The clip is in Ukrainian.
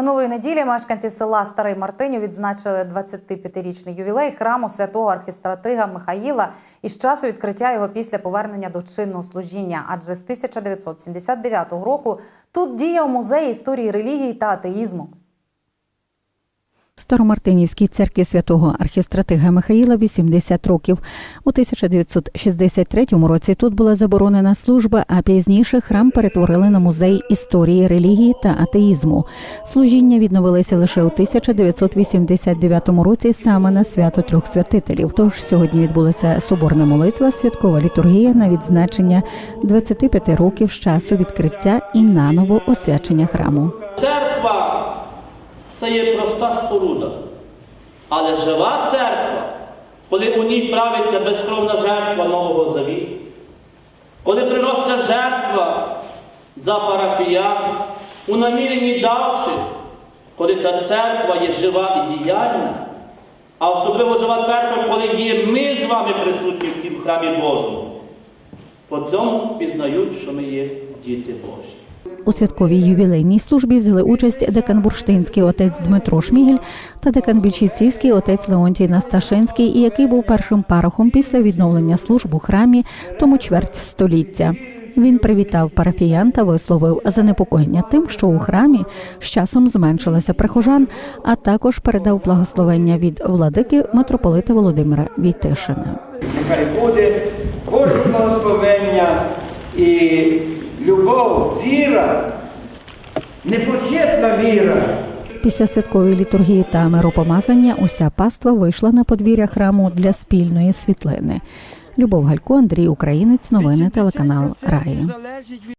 Минулої неділі мешканці села Старий Мартиню відзначили 25-річний ювілей храму святого архістратига Михаїла із часу відкриття його після повернення до чинного служіння. Адже з 1979 року тут діяв музей історії релігії та атеїзму. Старомартинівській церкві святого архістратига Михаїла 80 років. У 1963 році тут була заборонена служба, а пізніше храм перетворили на музей історії релігії та атеїзму. Служіння відновилися лише у 1989 році саме на свято трьох святителів. Тож сьогодні відбулася соборна молитва, святкова літургія на відзначення 25 років з часу відкриття і наново освячення храму. Церква це є проста споруда. Але жива церква, коли у ній правиться безкровна жертва Нового Завіту, коли приноситься жертва за парафіян, у наміренні давши, коли та церква є жива і діяльна, а особливо жива церква, коли є ми з вами присутні в храмі Божому, по цьому пізнають, що ми є діти Божі. У святковій ювілейній службі взяли участь декан бурштинський отець Дмитро Шмігель та декан Більшівцівський отець Леонтій Насташинський, який був першим парохом після відновлення служб у храмі тому чверть століття. Він привітав парафіян та висловив занепокоєння тим, що у храмі з часом зменшилося прихожан, а також передав благословення від владики митрополита Володимира Війтишина. Нехай буде Боже благословення і любов, віра, непохитна віра. Після святкової літургії та миропомазання уся паства вийшла на подвір'я храму для спільної світлини. Любов Галько, Андрій Українець, новини телеканал Раї.